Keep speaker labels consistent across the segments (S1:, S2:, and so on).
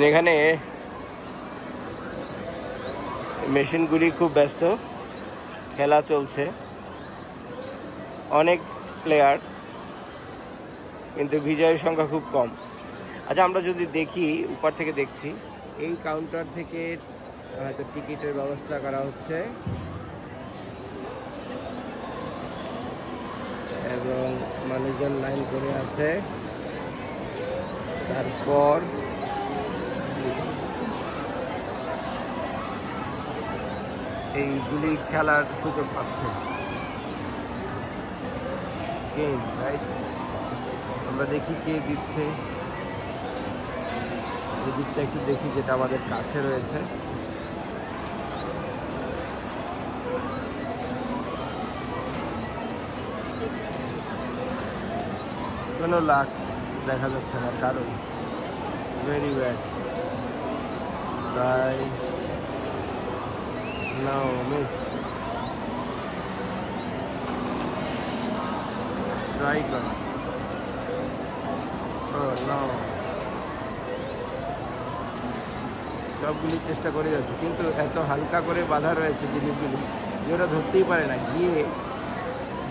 S1: এখানে মেশিনগুলি খুব ব্যস্ত। খেলা চলছে। অনেক প্লেয়ার কিন্তু বিজয়ের সংখ্যা খুব কম। আচ্ছা আমরা যদি দেখি, উপর থেকে দেখছি। এই কাউন্টার থেকে হয়তো টিকিটের ব্যবস্থা করা হচ্ছে। এবং মানুষজন লাইন করে আছে। তারপর এইগুলি খেলার সুযোগ পাচ্ছে। আমরা দেখি কে জিতছে। এই দিকটা একটু দেখি যেটা আমাদের কাছে রয়েছে। কোনো লাখ দেখা যাচ্ছে না, কারণ ভেরি ব্যাড তাই No, miss. Try কর no. সবগুলি চেষ্টা করে যাচ্ছে কিন্তু এত হালকা করে বাধা রয়েছে জিনিসগুলি যে ওরা ধরতেই পারে না গিয়ে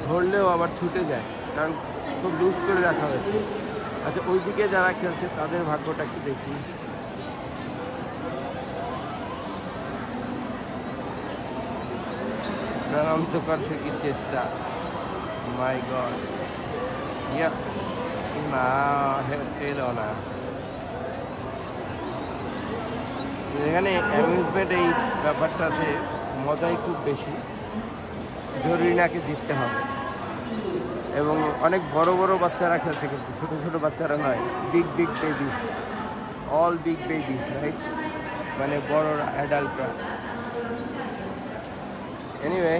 S1: ধরলেও আবার ছুটে যায় কারণ খুব লুজ করে রাখা হয়েছে আচ্ছা ওইদিকে যারা খেলছে তাদের ভাগ্যটা একটু দেখি প্রাণান্তকর সে কি চেষ্টা। মাই গড ইয়া না এলো না। এখানে অ্যামিউজমেন্ট এই ব্যাপারটাতে মজাই খুব বেশি। জরুরি নাকি জিততে হবে। এবং অনেক বড় বড় বাচ্চারা খেলছে, কিন্তু ছোটো ছোটো বাচ্চারা নয় big big babies all big babies right মানে বড় অ্যাডাল্টরা এনিওয়ে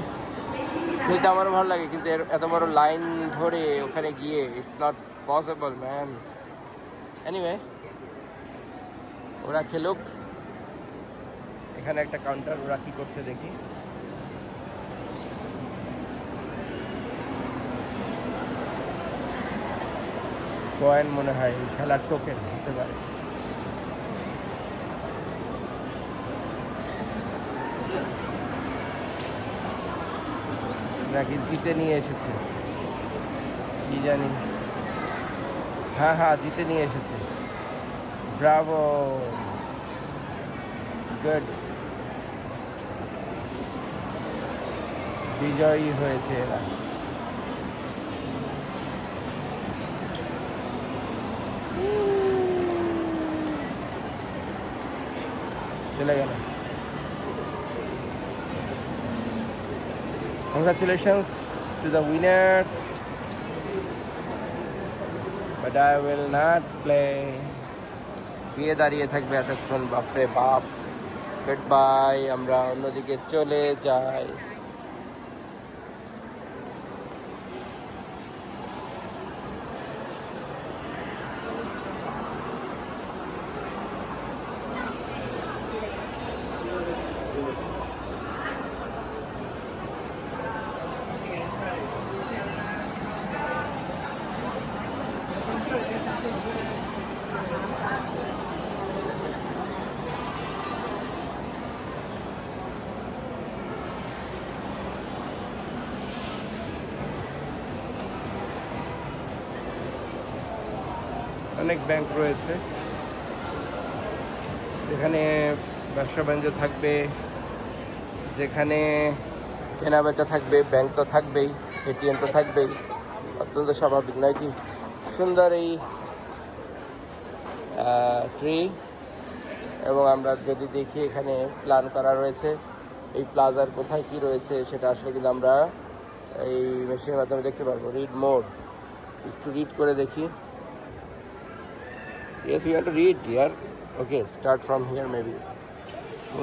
S1: খেলতে আমারও ভালো লাগে, কিন্তু এত বড় লাইন ধরে ওখানে গিয়ে it's not possible man anyway ওরা খেলুক। এখানে একটা কাউন্টার ওরা কী করছে দেখি। কয়েন মনে হয় খেলার টোকেন হতে পারে। নাকি জিতে নিয়ে এসেছে? কি জানি। হ্যাঁ হ্যাঁ জিতে নিয়ে এসেছে। ব্রাভো। গুড বিজয়ী হয়েছে এরা। চলে গেল। Congratulations to the winners. But I will not play. বিয়ে দাঁড়িয়ে থাকবে এতক্ষণ বাপরে বাপ গুড বাই আমরা অন্যদিকে চলে যাই অনেক ব্যাংক রয়েছে। যেখানে ব্যবসা বাণিজ্য থাকবে, যেখানে কেনা বেচা থাকবে ব্যাংক তো থাকবেই এটিএম তো থাকবেই, অত্যন্ত স্বাভাবিক, নয় কি? সুন্দর এই ট্রি এবং আমরা যদি দেখি এখানে প্ল্যান করা রয়েছে, এই প্লাজার কোথায় কি রয়েছে সেটা আসলে কিন্তু আমরা এই মেশিনের মাধ্যমে দেখতে পারব। রিড মোড একটু রিড করে দেখি। Yes, we have to read here. Okay, start from here maybe.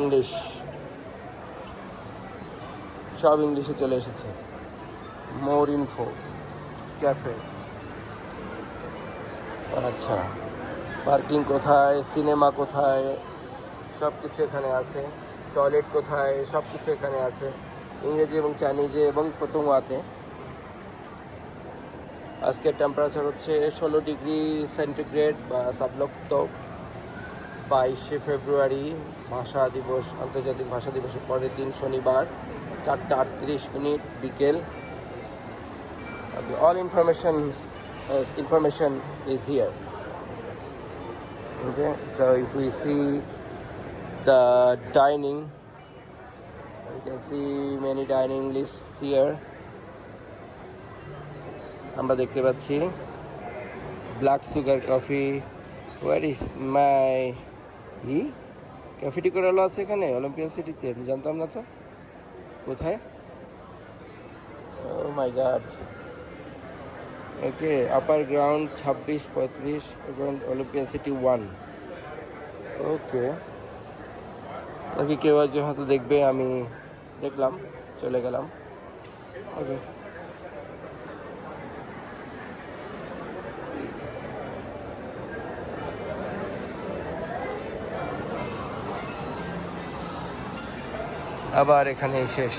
S1: English. সব ইংলিশে চলে এসেছে। মোর ইনফো ক্যাফে আচ্ছা। পার্কিং কোথায়? সিনেমা কোথায়? সব কিছু এখানে আছে। টয়লেট কোথায়? সব কিছু এখানে আছে। ইংরেজি এবং চাইনিজে এবং প্রথম ওয়াতে। আজকের টেম্পারেচার হচ্ছে ষোলো ডিগ্রি সেন্টিগ্রেড বা সাবলক্ত বাইশে ফেব্রুয়ারি ভাষা দিবস আন্তর্জাতিক ভাষা দিবসের পরের দিন শনিবার চারটা আটত্রিশ মিনিট বিকেল। All information information is here Okay, so if we see the dining, you can see many dining lists here. আমরা দেখতে পাচ্ছি। Black sugar coffee where is my E? ক্যাফেটি করে আছে এখানে অলিম্পিয়ান সিটিতে আমি জানতাম না তো। কোথায়? ও মাই গাড ওকে আপার গ্রাউন্ড ছাব্বিশ, পঁয়ত্রিশ, এবং অলিম্পিয়ান সিটি ওয়ান ওকে নাকি কেউ একজন হয়তো দেখবে, আমি দেখলাম, চলে গেলাম। ওকে আবার এখানেই শেষ।